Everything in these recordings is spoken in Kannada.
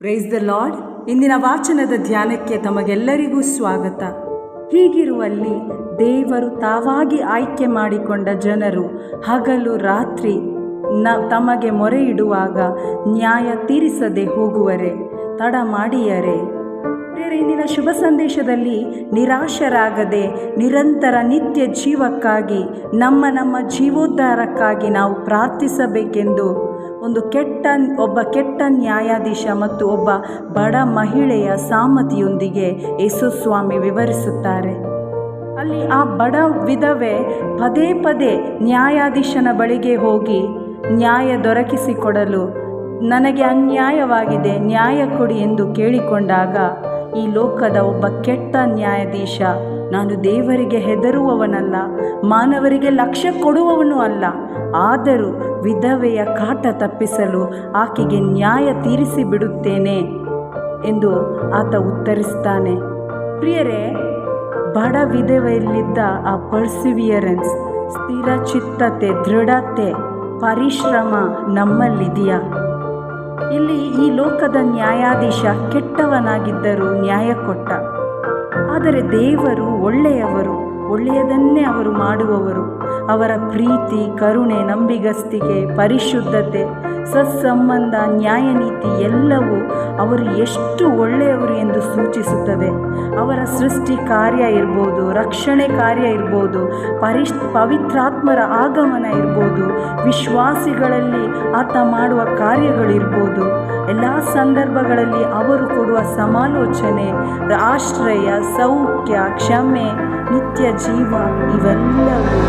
ಪ್ರೈಸ್ ದ ಲಾರ್ಡ್ ಇಂದಿನ ವಾಚನದ ಧ್ಯಾನಕ್ಕೆ ತಮಗೆಲ್ಲರಿಗೂ ಸ್ವಾಗತ. ಹೀಗಿರುವಲ್ಲಿ ದೇವರು ತಾವಾಗಿ ಆಯ್ಕೆ ಮಾಡಿಕೊಂಡ ಜನರು ಹಗಲು ರಾತ್ರಿ ನ ತಮಗೆ ಮೊರೆ ಇಡುವಾಗ ನ್ಯಾಯ ತೀರಿಸದೆ ಹೋಗುವರೆ, ತಡ ಮಾಡಿಯರೆ. ಇಂದಿನ ಶುಭ ಸಂದೇಶದಲ್ಲಿ ನಿರಾಶರಾಗದೆ ನಿರಂತರ ನಿತ್ಯ ಜೀವಕ್ಕಾಗಿ ನಮ್ಮ ನಮ್ಮ ಜೀವೋದ್ಧಾರಕ್ಕಾಗಿ ನಾವು ಪ್ರಾರ್ಥಿಸಬೇಕೆಂದು ಒಂದು ಕೆಟ್ಟ, ಒಬ್ಬ ಕೆಟ್ಟ ನ್ಯಾಯಾಧೀಶ ಮತ್ತು ಒಬ್ಬ ಬಡ ಮಹಿಳೆಯ ಸಾಮತಿಯೊಂದಿಗೆ ಯೇಸುಸ್ವಾಮಿ ವಿವರಿಸುತ್ತಾರೆ. ಅಲ್ಲಿ ಆ ಬಡ ವಿಧವೆ ಪದೇ ಪದೇ ನ್ಯಾಯಾಧೀಶನ ಬಳಿಗೆ ಹೋಗಿ ನ್ಯಾಯ ದೊರಕಿಸಿಕೊಡಲು, ನನಗೆ ಅನ್ಯಾಯವಾಗಿದೆ, ನ್ಯಾಯ ಕೊಡಿ ಎಂದು ಕೇಳಿಕೊಂಡಾಗ ಈ ಲೋಕದ ಒಬ್ಬ ಕೆಟ್ಟ ನ್ಯಾಯಾಧೀಶ. ನಾನು ದೇವರಿಗೆ ಹೆದರುವವನಲ್ಲ, ಮಾನವರಿಗೆ ಲಕ್ಷ್ಯ ಕೊಡುವವನು ಅಲ್ಲ. ಆದರೂ ವಿಧವೆಯ ಕಾಟ ತಪ್ಪಿಸಲು ಆಕೆಗೆ ನ್ಯಾಯ ತೀರಿಸಿ ಬಿಡುತ್ತೇನೆ ಎಂದು ಆತ ಉತ್ತರಿಸ್ತಾನೆ. ಪ್ರಿಯರೇ, ಬಡ ವಿಧವೆಯಲ್ಲಿದ್ದ ಆ ಪರ್ಸಿವಿಯರೆನ್ಸ್ ಸ್ಥಿರ ಚಿತ್ತತೆ, ದೃಢತೆ, ಪರಿಶ್ರಮ ನಮ್ಮಲ್ಲಿದೆಯಾ? ಇಲ್ಲಿ ಈ ಲೋಕದ ನ್ಯಾಯಾಧೀಶ ಕೆಟ್ಟವನಾಗಿದ್ದರೂ ನ್ಯಾಯ ಕೊಟ್ಟ. ಆದರೆ ದೇವರು ಒಳ್ಳೆಯವರು, ಒಳ್ಳೆಯದನ್ನೇ ಅವರು ಮಾಡುವವರು. ಅವರ ಪ್ರೀತಿ, ಕರುಣೆ ನಂಬಿಗಸ್ತಿಕೆ ಪರಿಶುದ್ಧತೆ ಸತ್ಸಂಬಂಧ, ನ್ಯಾಯನೀತಿ ಎಲ್ಲವೂ ಅವರು ಎಷ್ಟು ಒಳ್ಳೆಯವರು ಎಂದು ಸೂಚಿಸುತ್ತದೆ ಅವರ ಸೃಷ್ಟಿ ಕಾರ್ಯ ಇರ್ಬೋದು, ರಕ್ಷಣೆ ಕಾರ್ಯ ಇರ್ಬೋದು, ಪರಿಶ್, ಪವಿತ್ರಾತ್ಮರ ಆಗಮನ ಇರ್ಬೋದು, ವಿಶ್ವಾಸಿಗಳಲ್ಲಿ ಆತ ಮಾಡುವ ಕಾರ್ಯಗಳಿರ್ಬೋದು ಎಲ್ಲ ಸಂದರ್ಭಗಳಲ್ಲಿ ಅವರು ಕೊಡುವ ಸಮಾಲೋಚನೆ, ಆಶ್ರಯ, ಸೌಖ್ಯ, ಕ್ಷಮೆ, ನಿತ್ಯ ಜೀವ ಇವೆಲ್ಲವೂ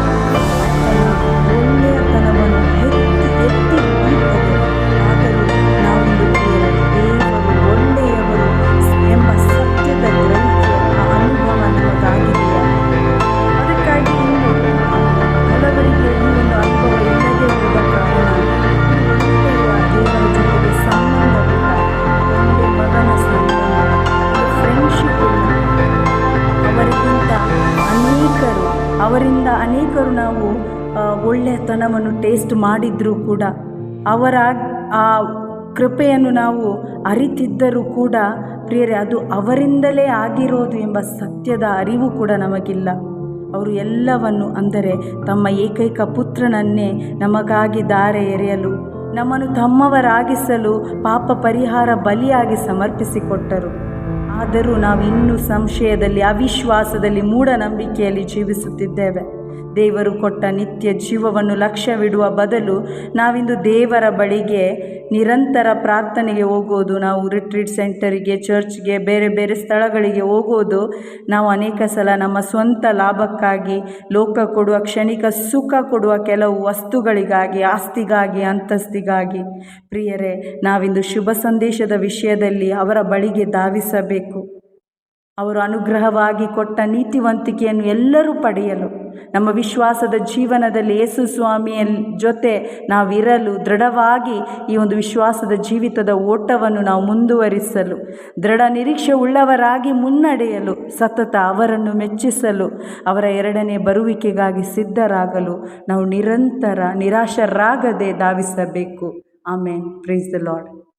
ಅವರಿಂದ ಅನೇಕರು ನಾವು ಒಳ್ಳೆಯತನವನ್ನು ಟೇಸ್ಟ್ ಮಾಡಿದ್ರೂ ಕೂಡ, ಅವರ ಆ ಕೃಪೆಯನ್ನು ನಾವು ಅರಿತಿದ್ದರೂ ಕೂಡ, ಪ್ರಿಯರೇ, ಅದು ಅವರಿಂದಲೇ ಆಗಿರೋದು ಎಂಬ ಸತ್ಯದ ಅರಿವು ಕೂಡ ನಮಗಿಲ್ಲ. ಅವರು ಎಲ್ಲವನ್ನು ಅಂದರೆ ತಮ್ಮ ಏಕೈಕ ಪುತ್ರನನ್ನೇ ನಮಗಾಗಿ ದಾರೆ ಎರೆಯಲು, ನಮ್ಮನ್ನು ತಮ್ಮವರಾಗಿಸಲು ಪಾಪ ಪರಿಹಾರ ಬಲಿಯಾಗಿ ಸಮರ್ಪಿಸಿಕೊಟ್ಟರು. ಆದರೂ ನಾವು ಸಂಶಯದಲ್ಲಿ, ಅವಿಶ್ವಾಸದಲ್ಲಿ ಮೂಢನಂಬಿಕೆಯಲ್ಲಿ ಜೀವಿಸುತ್ತಿದ್ದೇವೆ. ದೇವರು ಕೊಟ್ಟ ನಿತ್ಯ ಜೀವವನ್ನು ಲಕ್ಷ್ಯವಿಡುವ ಬದಲು ನಾವಿಂದು ದೇವರ ಬಳಿಗೆ ನಿರಂತರ ಪ್ರಾರ್ಥನೆಗೆ ಹೋಗೋದು, ನಾವು ರಿಟ್ರೀಟ್ ಸೆಂಟರಿಗೆ ಚರ್ಚ್ಗೆ ಬೇರೆ ಬೇರೆ ಸ್ಥಳಗಳಿಗೆ ಹೋಗೋದು, ನಾವು ಅನೇಕ ಸಲ ನಮ್ಮ ಸ್ವಂತ ಲಾಭಕ್ಕಾಗಿ ಲೋಕ ಕೊಡುವ ಕ್ಷಣಿಕ ಸುಖ ಕೊಡುವ ಕೆಲವು ವಸ್ತುಗಳಿಗಾಗಿ, ಆಸ್ತಿಗಾಗಿ, ಅಂತಸ್ತಿಗಾಗಿ. ಪ್ರಿಯರೇ, ನಾವಿಂದು ಶುಭ ಸಂದೇಶದ ವಿಷಯದಲ್ಲಿ ಅವರ ಬಳಿಗೆ ಧಾವಿಸಬೇಕು. ಅವರು ಅನುಗ್ರಹವಾಗಿ ಕೊಟ್ಟ ನೀತಿವಂತಿಕೆಯನ್ನು ಎಲ್ಲರೂ ಪಡೆಯಲು, ನಮ್ಮ ವಿಶ್ವಾಸದ ಜೀವನದಲ್ಲಿ ಯೇಸು ಸ್ವಾಮಿಯ ಜೊತೆ ನಾವಿರಲು, ದೃಢವಾಗಿ ಈ ಒಂದು ವಿಶ್ವಾಸದ ಜೀವಿತದ ಓಟವನ್ನು ನಾವು ಮುಂದುವರಿಸಲು, ದೃಢ ನಿರೀಕ್ಷೆ ಉಳ್ಳವರಾಗಿ ಮುನ್ನಡೆಯಲು, ಸತತ ಅವರನ್ನು ಮೆಚ್ಚಿಸಲು, ಅವರ ಎರಡನೇ ಬರುವಿಕೆಗಾಗಿ ಸಿದ್ಧರಾಗಲು ನಾವು ನಿರಂತರ ನಿರಾಶರಾಗದೆ ಧಾವಿಸಬೇಕು. ಆಮೇನ್. ಪ್ರೀಸ್ ದ ಲಾರ್ಡ್